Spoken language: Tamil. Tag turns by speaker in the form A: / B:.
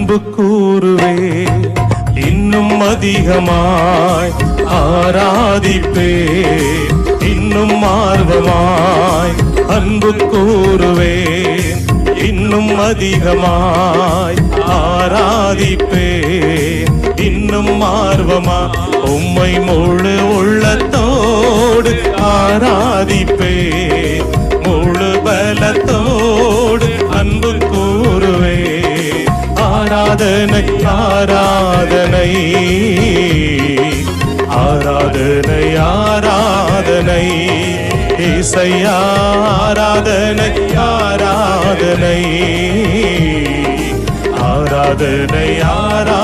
A: அன்பு கூறுவே இன்னும் அதிகமாய் ஆராதிப்பே. இன்னும் ஆர்வமாய் அன்பு கூறுவே இன்னும் அதிகமாய் ஆராதிப்பே. இன்னும் ஆர்வமா உம்மை மூ ஆராதனை ஆராதனை. ஆராதனை ஆராதனை. இசையா ஆராதனை ஆராதனை ஆராதனை. ஆராதனை